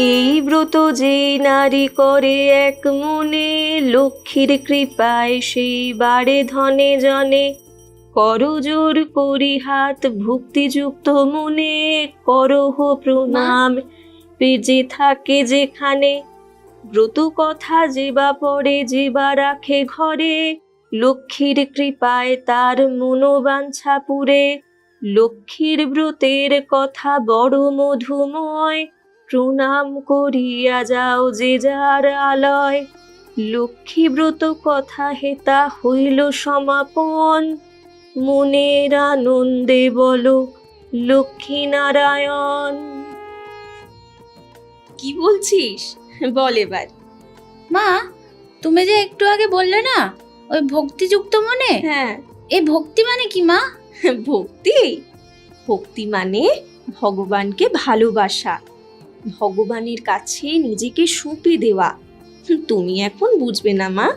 এই ব্রত যে নারী করে এক মনে, লক্ষ্মীর কৃপায় সেই বাড়ে ধনে জনে। করজোর করি হাত ভক্তিযুক্ত মনে, করহ প্রণাম যে থাকে যেখানে। ব্রত কথা যেবা পড়ে যেবা রাখে ঘরে, লক্ষ্মীর কৃপায় তার মনোবাঞ্ছা পুরে। লক্ষ্মীর ব্রতের কথা বড় মধুময় প্রণাম করিয়া যাও যে যার আলয়। লক্ষ্মী ব্রত কথা হেতা হইল সমাপন। মনের আনন্দে বলো লক্ষ্মী নারায়ণ। কি বলছিস? বল এবার। মা তুমি যে একটু আগে বললে না ওই ভক্তিযুক্ত মনে? হ্যাঁ। এই ভক্তি মানে কি মা? ভক্তি? ভক্তি মানে ভগবানকে ভালোবাসা। ভগবানের কাছে নিজেকে সঁপে দেওয়া। তুমি এখন বুঝবে না, মা।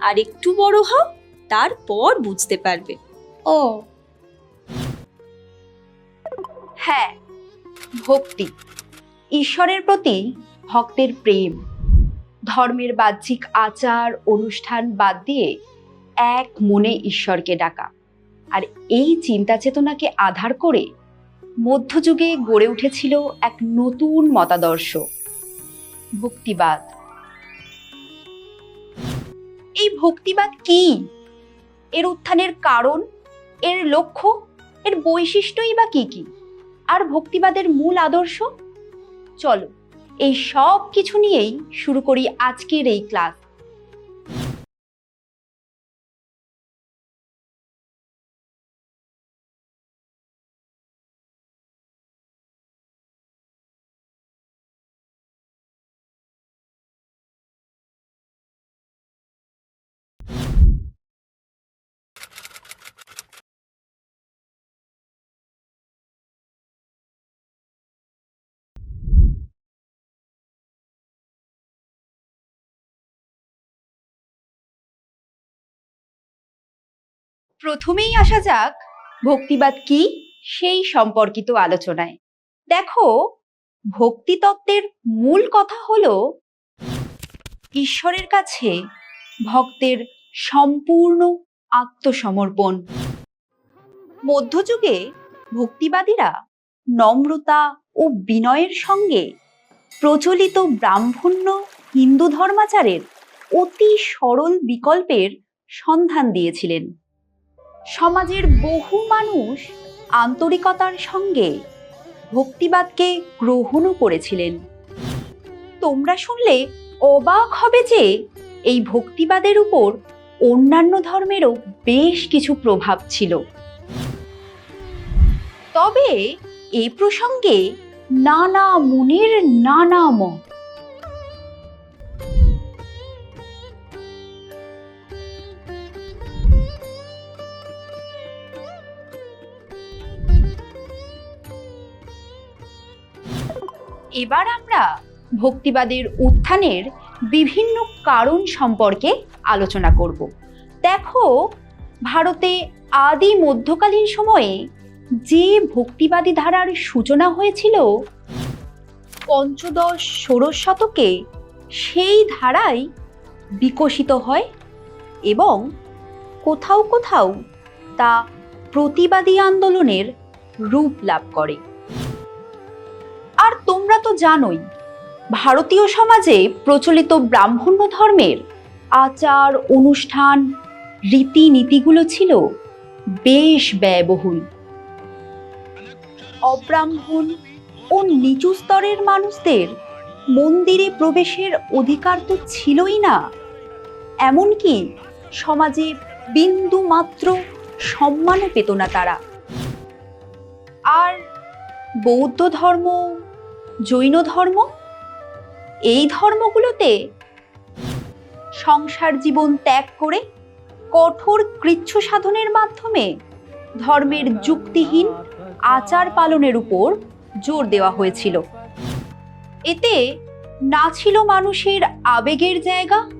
আর একটু বড় হও, তারপর বুঝতে পারবে। ও। হ্যাঁ ভক্তি। ঈশ্বরের প্রতি ভক্তের প্রেম। ধর্মের বাহ্যিক আচার, অনুষ্ঠান বাদ দিয়ে এক মনে ঈশ্বরকে ডাকা। আর এই চিন্তা চেতনাকে আধার করে মধ্যযুগে গড়ে উঠেছিল এক নতুন মতাদর্শ, ভক্তিবাদ। এই ভক্তিবাদ কি? এর উত্থানের কারণ, এর লক্ষ্য, এর বৈশিষ্ট্যই বা কি কি? আর ভক্তিবাদের মূল আদর্শ? চলো এই সব কিছু নিয়েই শুরু করি আজকের এই ক্লাস। প্রথমেই আসা যাক ভক্তিবাদ কি? সেই সম্পর্কিত আলোচনায়। দেখো, ভক্তিতত্ত্বের মূল কথা হলো ঈশ্বরের কাছে ভক্তের সম্পূর্ণ আত্মসমর্পণ। মধ্যযুগে ভক্তিবাদীরা নম্রতা ও বিনয়ের সঙ্গে প্রচলিত ব্রাহ্মণ্য হিন্দু ধর্মাচারের অতি সরল বিকল্পের সন্ধান দিয়েছিলেন। সমাজের বহু মানুষ আন্তরিকতার সঙ্গে ভক্তিবাদকে গ্রহণও করেছিলেন। তোমরা শুনলে অবাক হবে যে এই ভক্তিবাদের উপর অন্যান্য ধর্মেরও বেশ কিছু প্রভাব ছিল। তবে এ প্রসঙ্গে নানা মুনির নানা মত এবার আমরা ভক্তিবাদের উত্থানের বিভিন্ন কারণ সম্পর্কে আলোচনা করব। দেখো, ভারতে আদি মধ্যকালীন সময়ে যে ভক্তিবাদী ধারার সূচনা হয়েছিল, পঞ্চদশ, ষোড়শ শতকে সেই ধারাই বিকশিত হয় এবং কোথাও কোথাও তা প্রতিবাদী আন্দোলনের রূপ লাভ করে। তোমরা তো জানোই, ভারতীয় সমাজে প্রচলিত ব্রাহ্মণ্য ধর্মের আচার, অনুষ্ঠান, রীতিনীতিগুলো ছিল বেশ ব্যয়বহুল। অব্রাহ্মণ ও নিচু স্তরের মানুষদের মন্দিরে প্রবেশের অধিকার তো ছিলই না, এমনকি সমাজে বিন্দু মাত্র সম্মানও পেত না তারা। আর বৌদ্ধ ধর্ম জৈন ধর্ম? এই ধর্মগুলোতে সংসার জীবন ত্যাগ করে কঠোর কৃচ্ছ সাধনের মাধ্যমে ধর্মের যুক্তিহীন আচার পালনের উপর জোর দেওয়া হয়েছিল। এতে না ছিল মানুষের আবেগের জায়গা,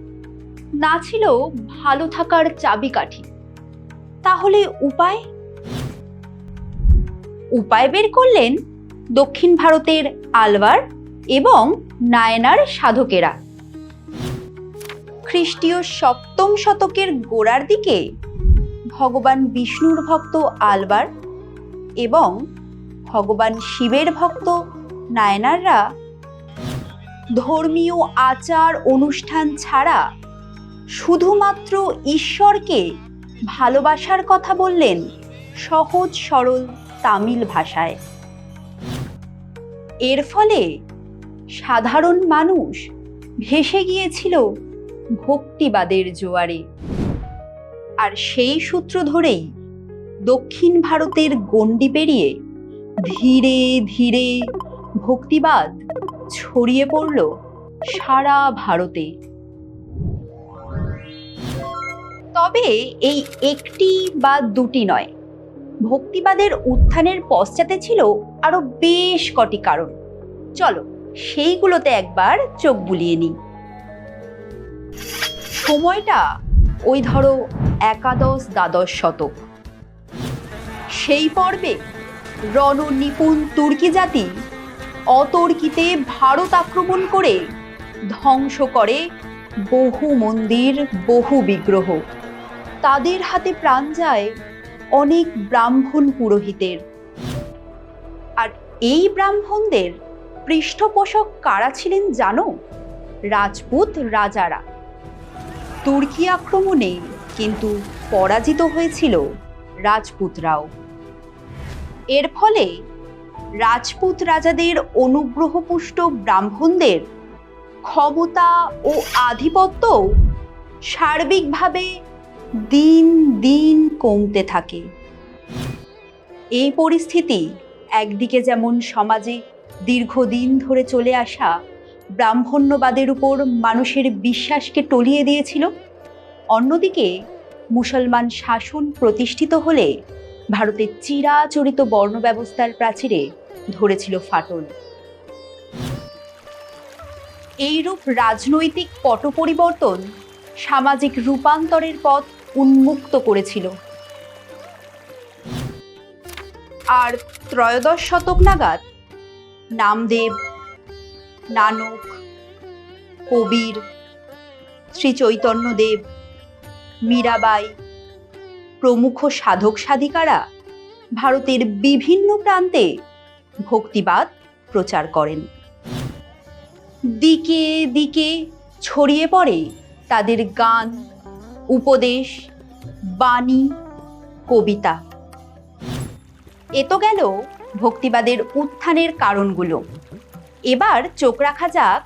না ছিল ভালো থাকার চাবিকাঠি। তাহলে উপায়? উপায় বের করলেন দক্ষিণ ভারতের আলবার এবং নায়নার সাধকেরা। খ্রিস্টীয় সপ্তম শতকের গোড়ার দিকে ভগবান বিষ্ণুর ভক্ত আলবার এবং ভগবান শিবের ভক্ত নায়নাররা ধর্মীয় আচার অনুষ্ঠান ছাড়া শুধুমাত্র ঈশ্বরকে ভালোবাসার কথা বললেন সহজ সরল তামিল ভাষায়। এর ফলে সাধারণ মানুষ ভেসে গিয়েছিল ভক্তিবাদের জোয়ারে। আর সেই সূত্র ধরেই দক্ষিণ ভারতের গণ্ডি পেরিয়ে ধীরে ধীরে ভক্তিবাদ ছড়িয়ে পড়ল সারা ভারতে। তবে এই একটি বা দুটি নয় ভক্তিবাদের উত্থানের পশ্চাতে ছিল আরও বেশ কটি কারণ। চলো, সেইগুলোতে একবার চোখ বুলিয়ে নিই। সময়টা ওই ধরো একাদশ দ্বাদশ শতক। সেই পর্বে রণ নিপুণ তুর্কি জাতি অতর্কিতে ভারত আক্রমণ করে ধ্বংস করে বহু মন্দির, বহু বিগ্রহ। তাদের হাতে প্রাণ যায় অনেক ব্রাহ্মণ পুরোহিতের। আর এই ব্রাহ্মণদের পৃষ্ঠপোষক কারা ছিলেন জানো? রাজপুত রাজারা। তুর্কি আক্রমণে কিন্তু পরাজিত হয়েছিল রাজপুতরাও। এর ফলে রাজপুত রাজাদের অনুগ্রহপুষ্ট ব্রাহ্মণদের ক্ষমতা ও আধিপত্য সার্বিকভাবে দিন দিন কমতে থাকে। এই পরিস্থিতি একদিকে যেমন সমাজে দীর্ঘদিন ধরে চলে আসা ব্রাহ্মণ্যবাদের উপর মানুষের বিশ্বাসকে টলিয়ে দিয়েছিল, অন্যদিকে মুসলমান শাসন প্রতিষ্ঠিত হলে ভারতের চিরাচরিত বর্ণ ব্যবস্থার প্রাচীরে ধরেছিল ফাটল। এইরূপ রাজনৈতিক পট পরিবর্তন সামাজিক রূপান্তরের পথ উন্মুক্ত করেছিল। আর ত্রয়োদশ শতক নাগাদ নামদেব, নানক, কবির শ্রী চৈতন্যদেব মীরাবাই, প্রমুখ সাধক সাধিকারা ভারতের বিভিন্ন প্রান্তে ভক্তিবাদ প্রচার করেন। দিকে দিকে ছড়িয়ে পড়ে তাদের গান উপদেশ, বাণী, কবিতা। এ তো গেল ভক্তিবাদের উত্থানের কারণগুলো। এবার চোখ রাখা যাক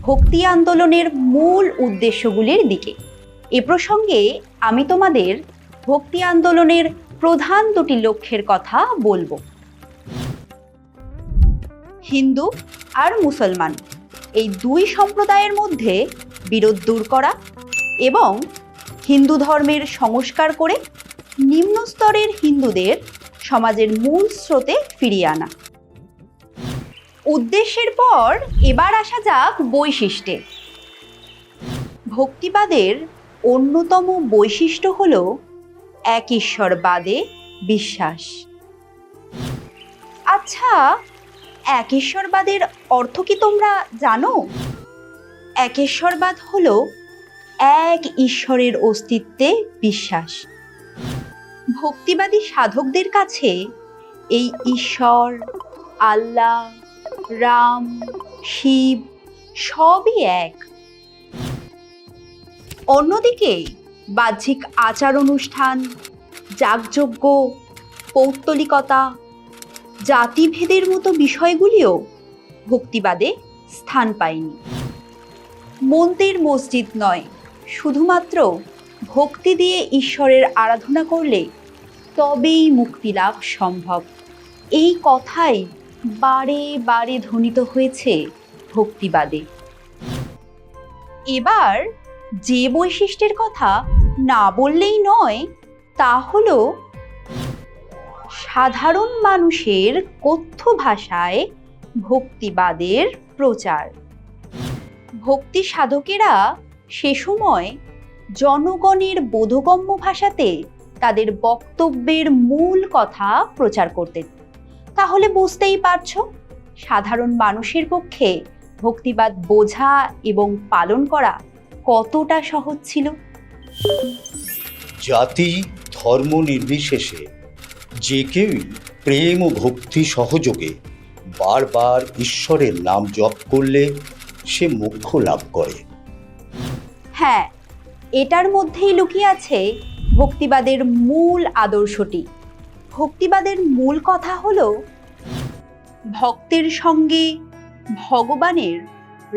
ভক্তি আন্দোলনের মূল উদ্দেশ্যগুলির দিকে। এ প্রসঙ্গে আমি তোমাদের ভক্তি আন্দোলনের প্রধান দুটি লক্ষ্যের কথা বলব। হিন্দু আর মুসলমান, এই দুই সম্প্রদায়ের মধ্যে বিরোধ দূর করা এবং হিন্দু ধর্মের সংস্কার করে নিম্ন স্তরের হিন্দুদের সমাজের মূল স্রোতে ফিরিয়ে আনা। উদ্দেশ্যের পর এবার আসা যাক বৈশিষ্ট্যে। ভক্তিবাদের অন্যতম বৈশিষ্ট্য হল এক ঈশ্বরবাদে বিশ্বাস। আচ্ছা এক ঈশ্বরবাদের অর্থ কি তোমরা জানো? একেশ্বরবাদ হল এক ঈশ্বরের অস্তিত্বে বিশ্বাস। ভক্তিবাদী সাধকদের কাছে এই ঈশ্বর, আল্লাহ, রাম, শিব সবই এক। অন্যদিকে বাহ্যিক আচার অনুষ্ঠান যাগযজ্ঞ, পৌত্তলিকতা, জাতিভেদের মতো বিষয়গুলিও ভক্তিবাদে স্থান পায়নি। মন্দির মসজিদ নয় শুধুমাত্র ভক্তি দিয়ে ঈশ্বরের আরাধনা করলে তবেই মুক্তি লাভ সম্ভব। এই কথাই বারে বারে ধ্বনিত হয়েছে ভক্তিবাদে। এবার যে বৈশিষ্ট্যের কথা না বললেই নয়, তা হল সাধারণ মানুষের কথ্য ভাষায় ভক্তিবাদের প্রচার। ভক্তি সাধকেরা সে সময় জনগণের বোধগম্য ভাষাতে তাদের বক্তব্যের মূল কথা প্রচার করতেন। তাহলে বুঝতেই পারছ, সাধারণ মানুষের পক্ষে ভক্তিবাদ বোঝা এবং পালন করা কতটা সহজ ছিল? জাতি, ধর্ম নির্বিশেষে যে কেউই প্রেম ও ভক্তি সহযোগে বারবার ঈশ্বরের নাম জপ করলে সে মোক্ষ লাভ করে। এটার মধ্যেই লুকিয়ে আছে ভক্তিবাদের মূল আদর্শটি। ভক্তিবাদের মূল কথা হল, ভক্তের সঙ্গে ভগবানের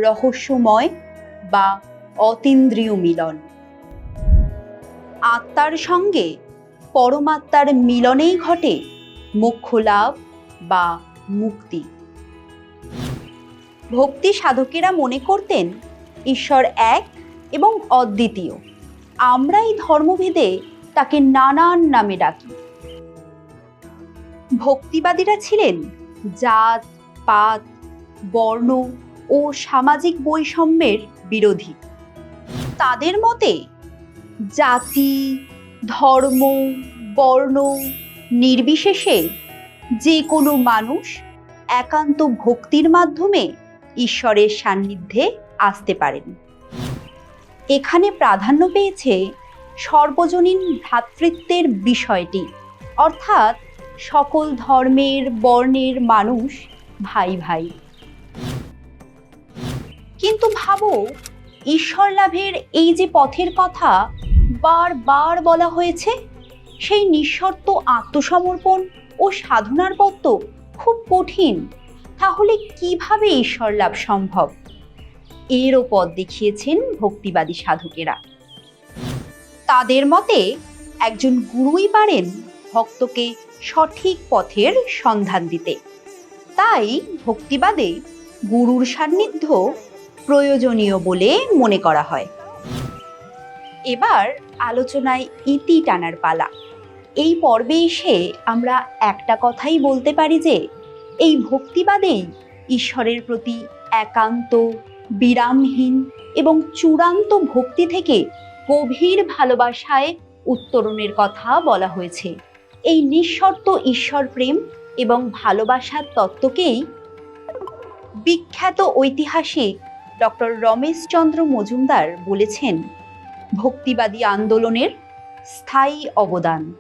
রহস্যময় বা অতীন্দ্রিয় মিলন। আত্মার সঙ্গে পরমাত্মার মিলনেই ঘটে মোক্ষ লাভ বা মুক্তি। ভক্তি সাধকেরা মনে করতেন, ঈশ্বর এক এবং অদ্বিতীয়। আমরা এই ধর্মভেদে তাকে নানান নামে ডাকি। ভক্তিবাদীরা ছিলেন জাত, পাত, বর্ণ ও সামাজিক বৈষম্যের বিরোধী। তাদের মতে জাতি, ধর্ম, বর্ণ নির্বিশেষে যে কোনো মানুষ একান্ত ভক্তির মাধ্যমে ঈশ্বরের সান্নিধ্যে আসতে পারেন। এখানে প্রাধান্য পেয়েছে সর্বজনীন ভ্রাতৃত্বের বিষয়টি। অর্থাৎ সকল ধর্মের, বর্ণের মানুষ ভাই ভাই। কিন্তু ভাবো, ঈশ্বর লাভের এই যে পথের কথা বারবার বলা হয়েছে, সেই নিঃশর্ত আত্মসমর্পণ ও সাধনার পথ তো খুব কঠিন। তাহলে কীভাবে ঈশ্বর লাভ সম্ভব? এরও পথ দেখিয়েছেন ভক্তিবাদী সাধকেরা। তাদের মতে, একজন গুরুই পারেন ভক্তকে সঠিক পথের সন্ধান দিতে। তাই ভক্তিবাদে গুরুর সান্নিধ্য প্রয়োজনীয় বলে মনে করা হয়। এবার আলোচনায় ইতি টানার পালা। এই পর্বে এসে আমরা একটা কথাই বলতে পারি যে, এই ভক্তিবাদেই ঈশ্বরের প্রতি একান্ত বিরামহীন এবং চূড়ান্ত ভক্তি থেকে গভীর ভালোবাসায় উত্তরণের কথা বলা হয়েছে। এই নিঃশর্ত ঈশ্বর প্রেম এবং ভালোবাসার তত্ত্বকেই বিখ্যাত ঐতিহাসিক ডক্টর রমেশচন্দ্র মজুমদার বলেছেন, ভক্তিবাদী আন্দোলনের স্থায়ী অবদান।